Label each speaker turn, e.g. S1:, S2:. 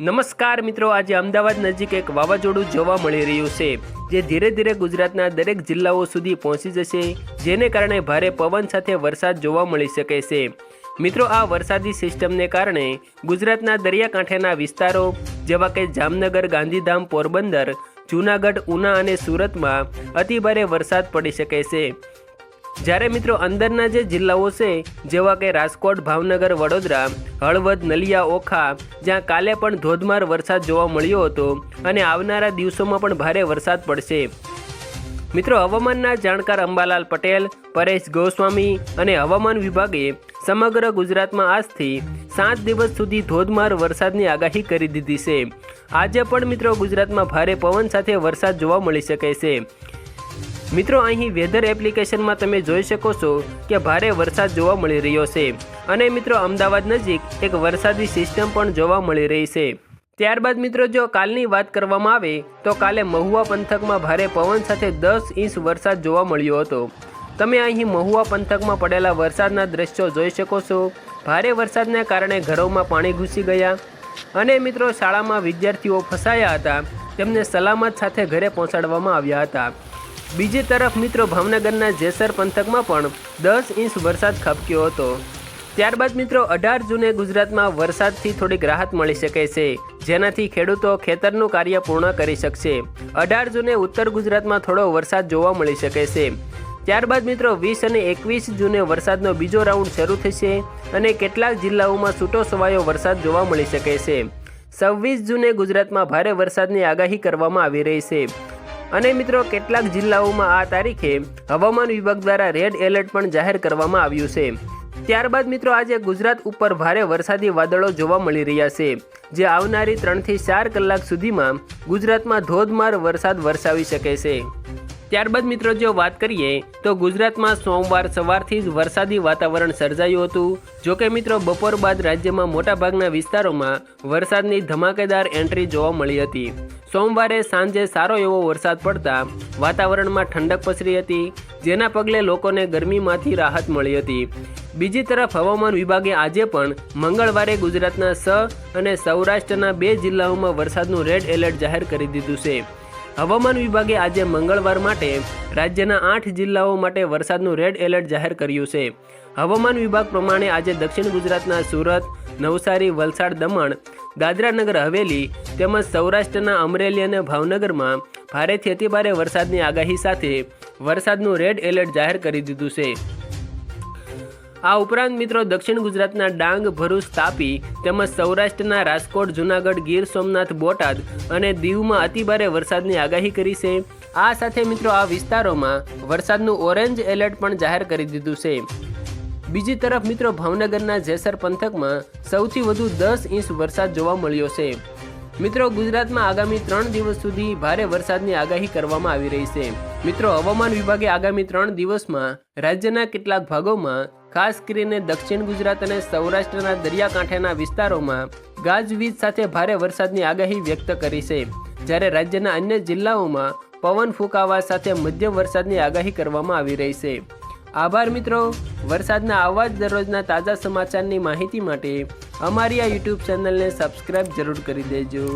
S1: નમસ્કાર મિત્રો, આજે અમદાવાદ નજીક એક વાવાઝોડું જોવા મળી રહ્યું છે, જે ધીરે ધીરે ગુજરાતના દરેક જિલ્લાઓ સુધી પહોંચી જશે, જેને કારણે ભારે પવન સાથે વરસાદ જોવા મળી શકે છે. મિત્રો, આ વરસાદી સિસ્ટમને કારણે ગુજરાતના દરિયાકાંઠેના વિસ્તારો, જેવા કે જામનગર, ગાંધીધામ, પોરબંદર, જૂનાગઢ, ઉના અને સુરતમાં અતિભારે વરસાદ પડી શકે છે. જ્યારે મિત્રો અંદરના જે જિલ્લાઓ છે, જેવા કે રાજકોટ, ભાવનગર, વડોદરા, હળવદ, નલિયા, ઓખા, જ્યાં કાલે પણ ધોધમાર વરસાદ જોવા મળ્યો હતો અને આવનારા દિવસોમાં પણ ભારે વરસાદ પડશે. મિત્રો, હવામાનના જાણકાર અંબાલાલ પટેલ, પરેશ ગોસ્વામી અને હવામાન વિભાગે સમગ્ર ગુજરાતમાં આજથી સાત દિવસ સુધી ધોધમાર વરસાદની આગાહી કરી દીધી છે. આજે પણ મિત્રો ગુજરાતમાં ભારે પવન સાથે વરસાદ જોવા મળી શકે છે. મિત્રો, અહીં વેધર એપ્લિકેશનમાં તમે જોઈ શકો છો કે ભારે વરસાદ જોવા મળી રહ્યો છે. અને મિત્રો, અમદાવાદ નજીક એક વરસાદી સિસ્ટમ પણ જોવા મળી રહી છે. ત્યારબાદ મિત્રો, જો કાલની વાત કરવામાં આવે, તો કાલે મહુવા પંથકમાં ભારે પવન સાથે દસ ઇંચ વરસાદ જોવા મળ્યો હતો. તમે અહીં મહુવા પંથકમાં પડેલા વરસાદના દ્રશ્યો જોઈ શકો છો. ભારે વરસાદને કારણે ઘરોમાં પાણી ઘૂસી ગયા. અને મિત્રો, શાળામાં વિદ્યાર્થીઓ ફસાયા હતા. તેમને સલામત સાથે ઘરે પહોંચાડવામાં આવ્યા હતા. બીજી તરફ મિત્રો ભાવનગરના જેસર પંથકમાં પણ દસ ઇંચ વરસાદ ખાબક્યો હતો. ત્યારબાદ મિત્રો અઢાર જૂને ગુજરાતમાં વરસાદથી થોડીક રાહત મળી શકે છે, જેનાથી ખેડૂતો ખેતરનું કાર્ય પૂર્ણ કરી શકશે. અઢાર જૂને ઉત્તર ગુજરાતમાં થોડો વરસાદ જોવા મળી શકે છે. ત્યારબાદ મિત્રો વીસ અને એકવીસ જૂને વરસાદનો બીજો રાઉન્ડ શરૂ થશે અને કેટલાક જિલ્લાઓમાં છૂટો છવાયો વરસાદ જોવા મળી શકે છે. છવ્વીસ જૂને ગુજરાતમાં ભારે વરસાદની આગાહી કરવામાં આવી રહી છે. અને મિત્રો, કેટલાક જિલ્લાઓમાં આ તારીખે હવામાન વિભાગ દ્વારા રેડ એલર્ટ પણ જાહેર કરવામાં આવ્યું છે. ત્યારબાદ મિત્રો, આજે ગુજરાત ઉપર ભારે વરસાદી વાદળો જોવા મળી રહ્યા છે, જે આવનારી ત્રણથી ચાર કલાક સુધીમાં ગુજરાતમાં ધોધમાર વરસાદ વરસાવી શકે છે. ત્યારબાદ મિત્રો, જો વાત કરીએ, તો ગુજરાતમાં સોમવાર સવારથી જ વરસાદી વાતાવરણ સર્જાયું હતું. જોકે મિત્રો, બપોર બાદ રાજ્યમાં મોટાભાગના વિસ્તારોમાં વરસાદની ધમાકેદાર એન્ટ્રી જોવા મળી હતી. સોમવારે સાંજે સારો એવો વરસાદ પડતા વાતાવરણમાં ઠંડક પસરી હતી, જેના પગલે લોકોને ગરમીમાંથી રાહત મળી હતી. બીજી તરફ હવામાન વિભાગે આજે પણ મંગળવારે ગુજરાતના સ અને સૌરાષ્ટ્રના બે જિલ્લાઓમાં વરસાદનું રેડ એલર્ટ જાહેર કરી દીધું છે. હવામાન વિભાગે આજે મંગળવાર માટે રાજ્યના આઠ જિલ્લાઓ માટે વરસાદનું રેડ એલર્ટ જાહેર કર્યું છે. હવામાન વિભાગ પ્રમાણે આજે દક્ષિણ ગુજરાતના સુરત, નવસારી, વલસાડ દમણ દાદરાનગર હવેલી તેમજ સૌરાષ્ટ્રના અમરેલી અને ભાવનગરમાં ભારેથી અતિભારે વરસાદની આગાહી સાથે વરસાદનું રેડ એલર્ટ જાહેર કરી દીધું છે. આ ઉપરાંત મિત્રો દક્ષિણ ગુજરાતના ડાંગ, ભરૂચ, તાપી તેમજ સૌરાષ્ટ્રના રાજકોટ, જુનાગઢ, ગીર, સોમનાથ, બોટાદ અને દીવમાં અતિભારે વરસાદની આગાહી કરી છે. આ સાથે મિત્રો આ વિસ્તારોમાં વરસાદનું ઓરેન્જ એલર્ટ પણ જાહેર કરી દીધું છે. બીજી તરફ મિત્રો ભાવનગરના જેસર પંથકમાં સૌથી વધુ દસ ઇંચ વરસાદ જોવા મળ્યો છે. મિત્રો ગુજરાતમાં આગામી ત્રણ દિવસ સુધી ભારે વરસાદની આગાહી કરવામાં આવી રહી છે. મિત્રો હવામાન વિભાગે આગામી ત્રણ દિવસમાં રાજ્યના કેટલાક ભાગોમાં, ખાસ કરીને દક્ષિણ ગુજરાત અને સૌરાષ્ટ્રના દરિયાકાંઠાના વિસ્તારોમાં ગાજવીજ સાથે ભારે વરસાદની આગાહી વ્યક્ત કરી છે. જ્યારે રાજ્યના અન્ય જિલ્લાઓમાં પવન ફૂંકાવા સાથે મધ્યમ વરસાદની આગાહી કરવામાં આવી રહી છે. આભાર મિત્રો. વરસાદના આવા જ દરરોજના તાજા સમાચારની માહિતી માટે અમારી આ યુટ્યુબ ચેનલને સબસ્ક્રાઈબ જરૂર કરી દેજો.